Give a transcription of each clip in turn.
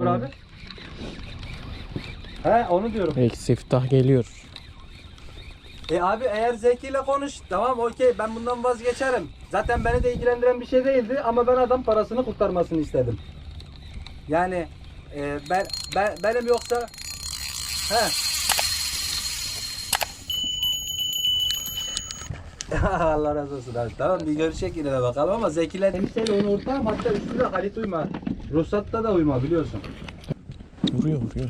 Abi. He onu diyorum. İlk siftah geliyor. E abi eğer Zeki ile konuş tamam okey ben bundan vazgeçerim. Zaten beni de ilgilendiren bir şey değildi ama ben adam parasını kurtarmasını istedim. Yani e, ben, ben benim yoksa he. Allah razı olsun abi. Tamam bir görüşecek yine de bakalım ama Zeki ile Enişteyle onu ortağım hatta üstüne Halit uyma. Ruhsatta da uyma biliyorsun. Vuruyor vuruyor.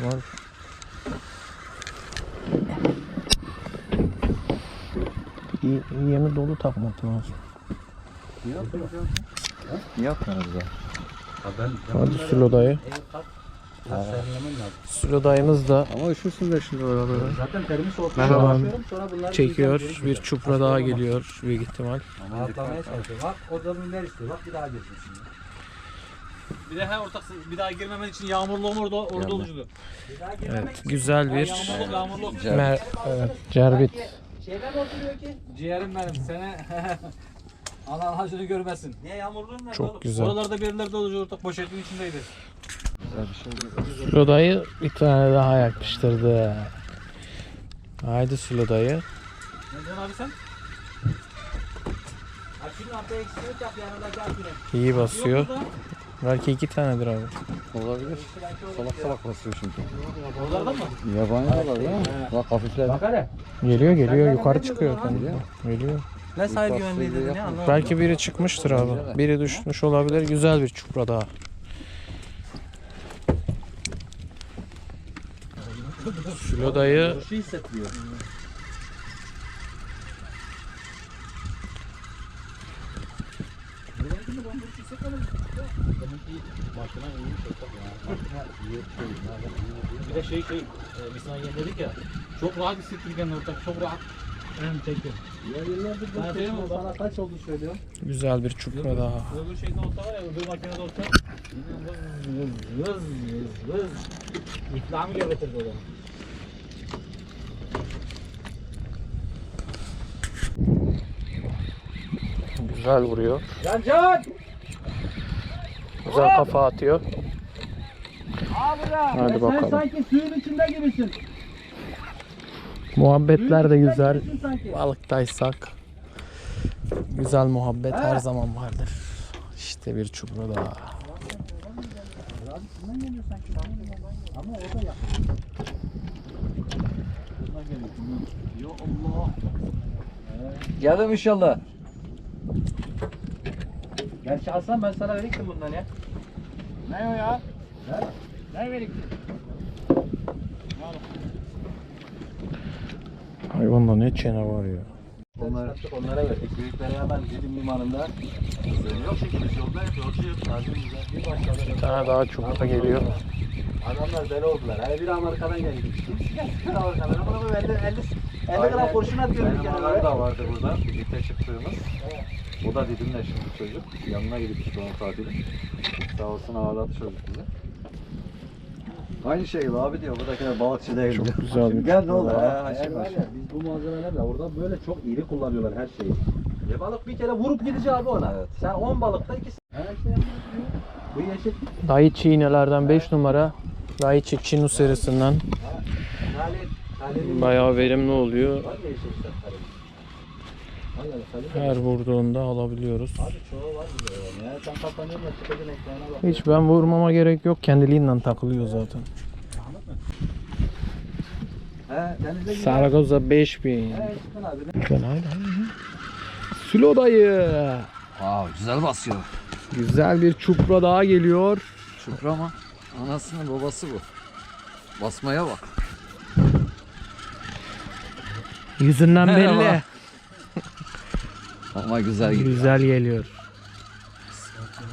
Var. İyi, iyi yemi dolu takmak lazım. Yapmıyoruz ya. Hadi Sülo dayı. Serinlemem lazım. Sülo dayımız da Ama üşürsün de şimdi oralara. Zaten terimi soğutmaya Merhaba. başlıyorum. Sonra bunları çekiyor. Bir çupra daha geliyor büyük ihtimal. gideceğim. Atlamaya çalışıyor. Bak o da istiyor. Bak bir daha girsin şimdi. Bir de her ortak bir daha girmemen için yağmurlu olur orada orada olucudu. Bir daha girmemek Evet güzel bir Yağmurlu yağmurlu. mer evet, cerbit. Şeyden oturuyor ki? Ciğerim benim sene Allah hacını görmesin. Niye yağmurluğun nerede Çok oğlum? güzel. Oralarda bir yerlerde olucu ortak poşetin içindeydi. Sülo dayı bir tane daha yakıştırdı. Haydi Sülo dayı. Ne abi sen? İyi basıyor. Belki iki tanedir abi. Olabilir. Salak salak basıyor çünkü. Oralarda mı? Yabani balığı değil mi? Bak hafifledi. Bak hele. Geliyor geliyor yukarı çıkıyor. Geliyor. Ne sahil İlk güvenliği dedi ne anlamadım. Belki biri çıkmıştır abi. Biri düşmüş olabilir. Güzel bir çupra daha. Sülo dayı Duruşu hissettiriyor. Bir de şey şey e, biz sana yem dedik ya. Çok rahat hissettik kendini ortak. Çok rahat. Hem çektim. Ya yıllardır Ben bu söyleyeyim mi? sana kaç oldu söylüyorum. güzel bir çupra daha. Öbür şeyde olsa var ya öbür makinede olsa vız vız vız vız İflami getirdi o zaman. Güzel vuruyor. Can can! Güzel kafa atıyor. Abi ya. Hadi Sen bakalım. sanki suyun içinde gibisin. Muhabbetler de güzel. Balıktaysak güzel muhabbet her zaman vardır. İşte bir çupra daha. Geldim inşallah. Gerçi Hasan ben sana verecektim bundan ya. Ne o ya? Ne verdik? Hayvanda ne çene var ya. Onlar onlara verdik. Büyüklere hemen Didim limanında. Yok şekilde yolda güzel. Bir başladı. Bir tane daha çupra geliyor. Adamlar deli oldular. Hani bir Amerika'dan geldi. Bir Amerika'dan ama bu 50 50 50 gram kurşun atıyor bir böyle. da vardı burada. Birlikte çıktığımız. O da Didim'le şimdi çocuk. Yanına gidip işte onun tatili. Sağ olsun ağırladı çocuk bizi. Aynı şey gibi abi diyor. Buradakine balıkçı değil Çok diyor. güzel bir Gel ne olur ha Haşim Haşim. Biz bu malzemelerle orada böyle çok iri kullanıyorlar her şeyi. Ya balık bir kere vurup gidecek abi ona. Evet. Sen 10 balıkta ikisi. Bu yeşil. Daichi iğnelerden 5 numara. Daichi Chinu serisinden bayağı verimli oluyor. Çıkacaksın ekrana bak. Hiç ben vurmama gerek yok. Kendiliğinden takılıyor zaten. Saragoza 5000. He çıkın abi. Güzel haydi haydi. Sülo dayı. Aa güzel basıyor. Güzel bir çupra daha geliyor. Şükrü ama anasının babası bu. Basmaya bak. Yüzünden Merhaba. belli. Ama güzel gidiyor. Güzel geliyor.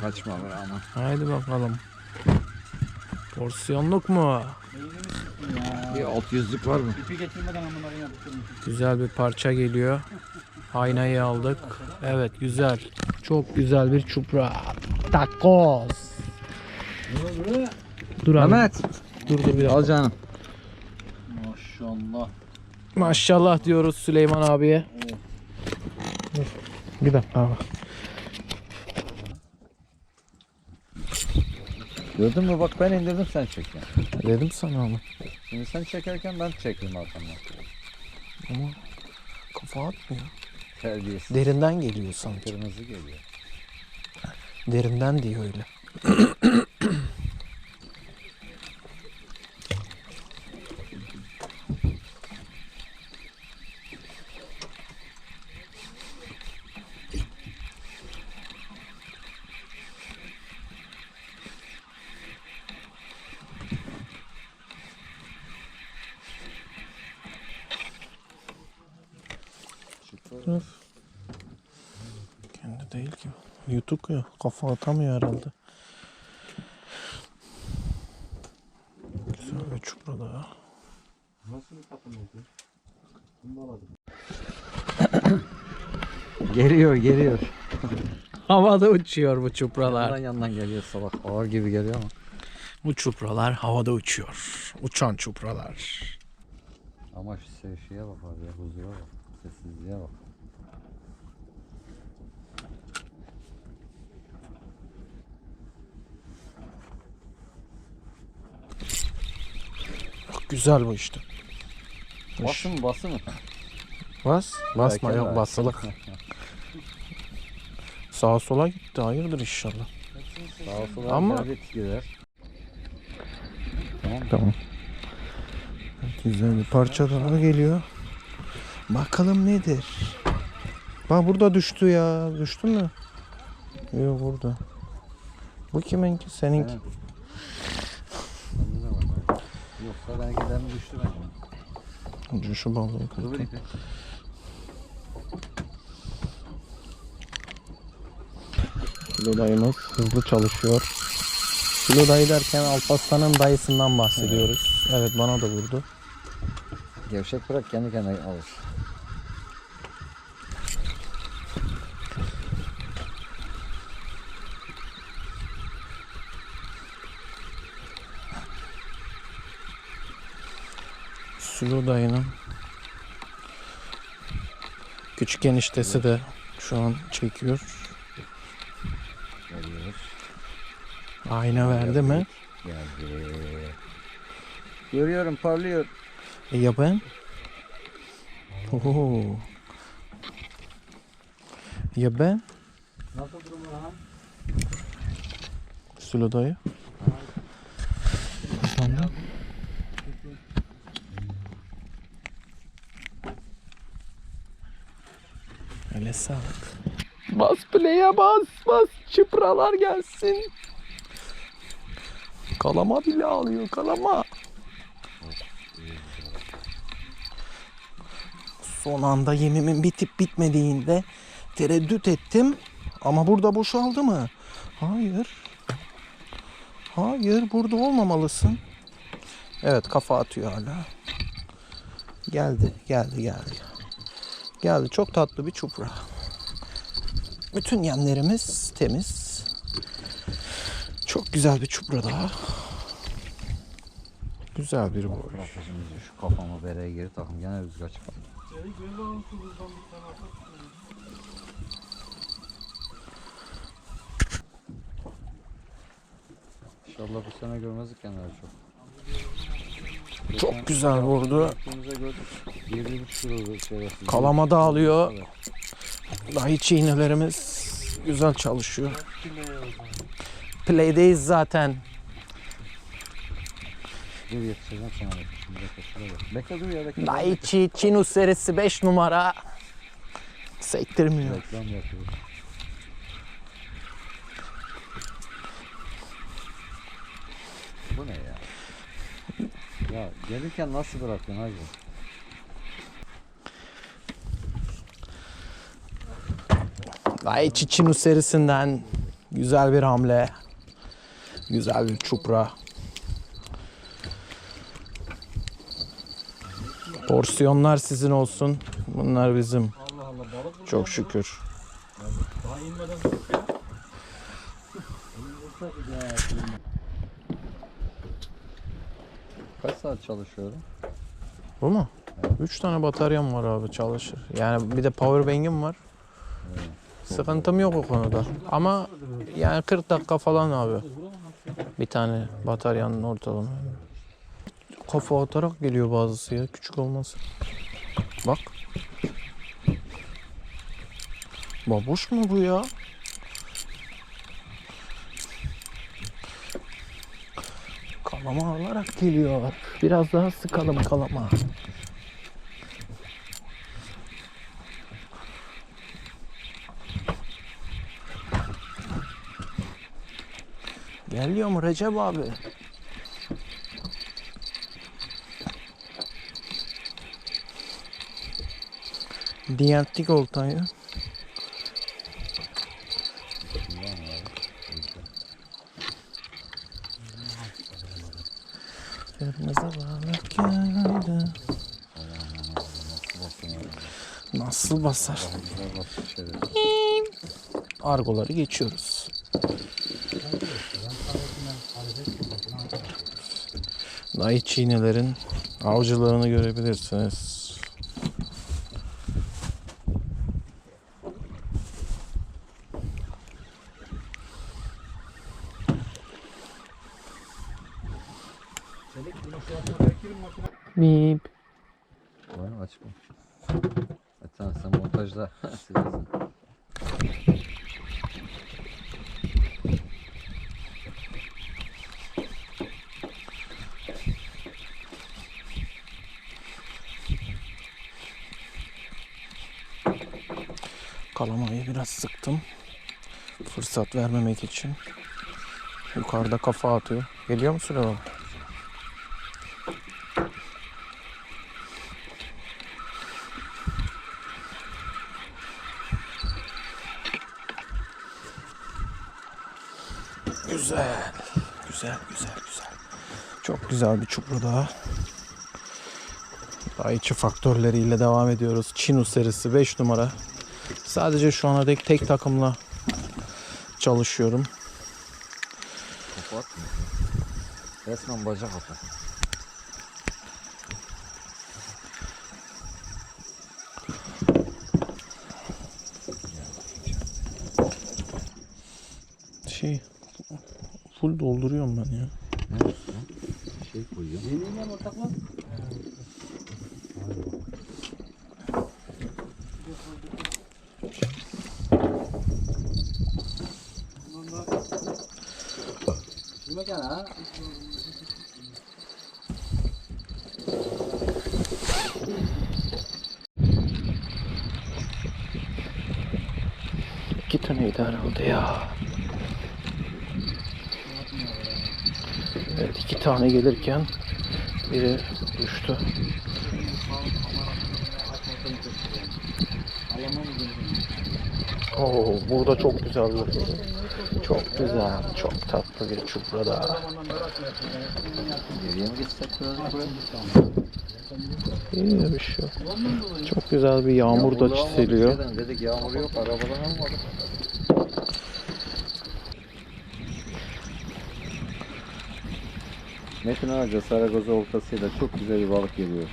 Kaçma be ama. Haydi bakalım. Porsiyonluk mu? Bir alt yüzlük var mı? İpi getirmeden bunları yaptım. Güzel bir parça geliyor. Aynayı aldık. Evet güzel. Çok güzel bir çupra. Takoz. Dur abi. Mehmet. Dur dur bir Al dakika. canım. Maşallah. Maşallah diyoruz Süleyman abiye. Bir dakika abi. Gördün mü bak ben indirdim sen çek yani. Dedim sana ama. Şimdi sen çekerken ben çekeyim arkamdan. Ama kafa atmıyor. Terbiyesiz. Derinden geliyor sanki. Kırmızı geliyor. Derimden diyor öyle. Kendi değil YouTube ya. Kafa atamıyor herhalde. Güzel bir çupra da ya. Nasıl bir takım oldu? Geliyor geliyor. Havada uçuyor bu Yandan çupralar. yandan geliyor salak. Ağır gibi geliyor ama. Bu çupralar havada uçuyor. Uçan çupralar. Ama şu şeye bak abi ya huzura bak. Sessizliğe bak. Güzel bu işte. Bası mı bası mı? Bas. Basma yok basılık. Sağa sola gitti. Hayırdır inşallah. Sağa sola Ama-. Tamam? Tamam. Güzel bir parça daha geliyor. Bakalım nedir? Bak burada düştü ya. Düştü mü? Yok burada. Bu kiminki? Seninki. Senin. Bende de var. böyle. Yoksa ben giderim düştü bence. Şu balığı kırdım. Filo dayımız hızlı çalışıyor. Filo dayı derken Alparslan'ın dayısından bahsediyoruz. Evet bana da vurdu. Gevşek bırak kendi kendine alır. Sulu dayının küçük eniştesi de şu an çekiyor. Ayna verdi mi? Geldi. Görüyorum parlıyor. E ya ben? Oo. Ya ben? Nasıl durum lan? Sulu dayı. Efendim? Öyle sağlık. Bas play'e bas bas çıpralar gelsin. Kalama bile alıyor kalama. Son anda yemimin bitip bitmediğinde tereddüt ettim. Ama burada boşaldı mı? Hayır. Hayır burada olmamalısın. Evet kafa atıyor hala. Geldi geldi geldi. Geldi çok tatlı bir çupra. Bütün yemlerimiz temiz. Çok güzel bir çupra daha. Güzel bir boy. Şu kafamı bereye geri takım. Gene rüzgar çıkar. İnşallah bu sene görmezdik yani çok. Çok güzel vurdu. Baktığımızda gördük. 7,5 kilo şerefsiz. Kalama da alıyor. Hiç iğnelerimiz güzel çalışıyor. Play'deyiz zaten. Daichi Chinu serisi 5 numara. Sektirmiyor. Bu ne ya? Ya gelirken nasıl bırakıyorsun hacı? Daichi Chinu serisinden güzel bir hamle. Güzel bir çupra. Porsiyonlar sizin olsun. Bunlar bizim. Çok şükür. Daha inmeden Kaç saat çalışıyorum? Bu mu? 3 tane bataryam var abi çalışır. Yani bir de power bank'im var. Sıkıntım yok o konuda. Ama yani 40 dakika falan abi. Bir tane bataryanın ortalama. Kafa atarak geliyor bazısı ya. Küçük olmaz. Bak. Babuş mu bu ya? Kalama alarak geliyor. Biraz daha sıkalım kalama. Geliyor mu Recep abi? Diyentik oltayı. Kırmızı balık geldi. Nasıl basar? Argoları geçiyoruz. Dayı çiğnelerin avcılığını görebilirsiniz. Bip. Var mı açık mı? Montajda. Kalamayı biraz sıktım. Fırsat vermemek için. Yukarıda kafa atıyor. Geliyor musun o? Güzel. Güzel, güzel, güzel. Çok güzel bir çupra daha. Daha içi faktörleriyle devam ediyoruz. Çinus serisi 5 numara. Sadece şu ana dek tek takımla çalışıyorum. Atmıyor. Resmen bacak atı. Şey full dolduruyorum ben ya. Olsun? Şey koyuyor. Yeni ortak mı? Yemek ha. İki tane idare oldu ya. Evet iki tane gelirken biri düştü. Oo, burada çok güzel çok güzel, çok tatlı bir çupra buraya? İyi bir şey. Çok güzel bir yağmur da şeyden. Dedik yağmur yok arabadan almadık. Metin Ağaca Saragoza oltasıyla çok güzel bir balık geliyor.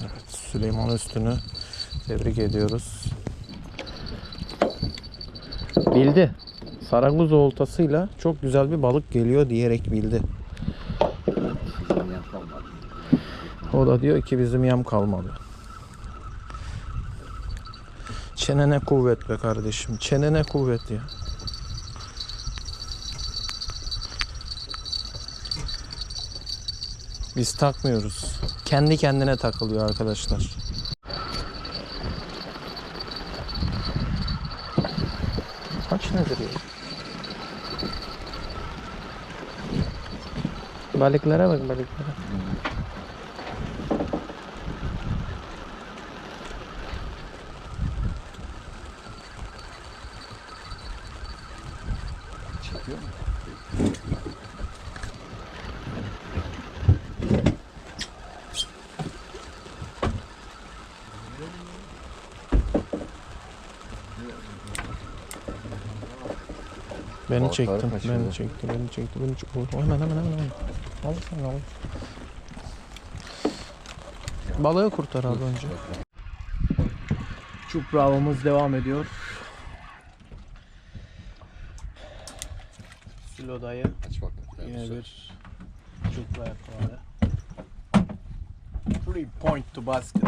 Evet, Süleyman Üstün'ü tebrik ediyoruz. Bildi. Saraguz oltasıyla çok güzel bir balık geliyor diyerek bildi. O da diyor ki bizim yem kalmadı. Çenene kuvvet be kardeşim. Çenene kuvvet ya. Biz takmıyoruz. Kendi kendine takılıyor arkadaşlar. Kaç nedir ya? Balıklara bak balıklara. Çekiyor mu? Beni Balıkları çektin, kaçırdı. beni çekti, beni çekti, beni çekti. Oh, Hemen hemen hemen hemen. Al sen al. Balığı kurtar abi önce. Çupra avımız devam ediyor. Silo dayı Aç bak. yine bir çupra yakaladı. Three point to basket.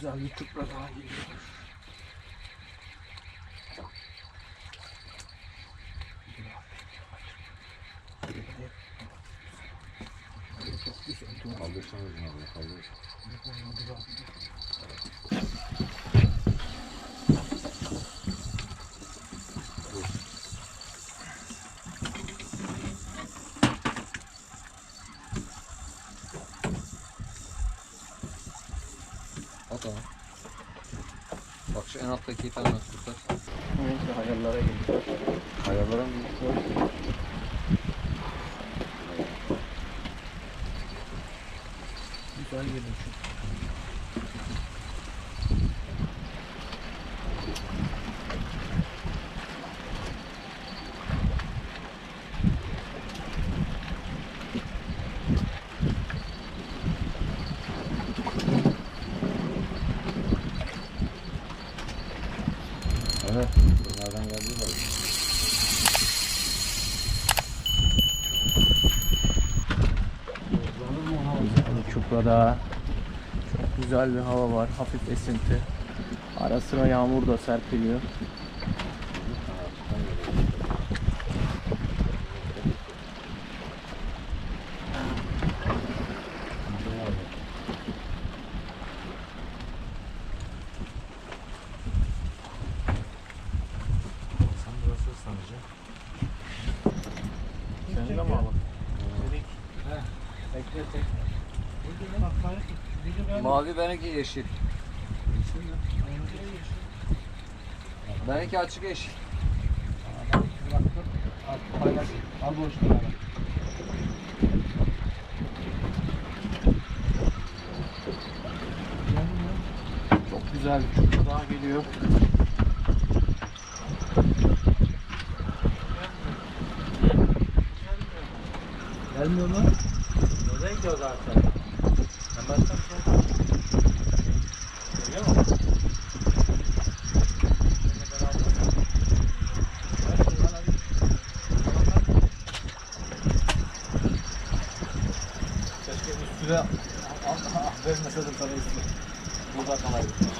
Güzel çupra daha geliyor. Bak şu en alttaki nasıl tutar? Neyse hayallara geliyor. Ayarlara mı tutar? Güzel geliyor şu. Evet. Bunlardan geldi de. Çuprada. Çok güzel bir hava var. Hafif esinti. Ara sıra yağmur da serpiliyor. Sen de mi alın? Bekle tek. Mavi benimki yeşil. Benimki açık yeşil. Al boşluğu. Çok güzel daha geliyor. Gelmiyor mu? Nereye gidiyor zaten? Ben baştan şey Geliyor mu? Keşke üstüne vermeseydim sana üstüne. Burada kalaydı. Üstü geçiyor.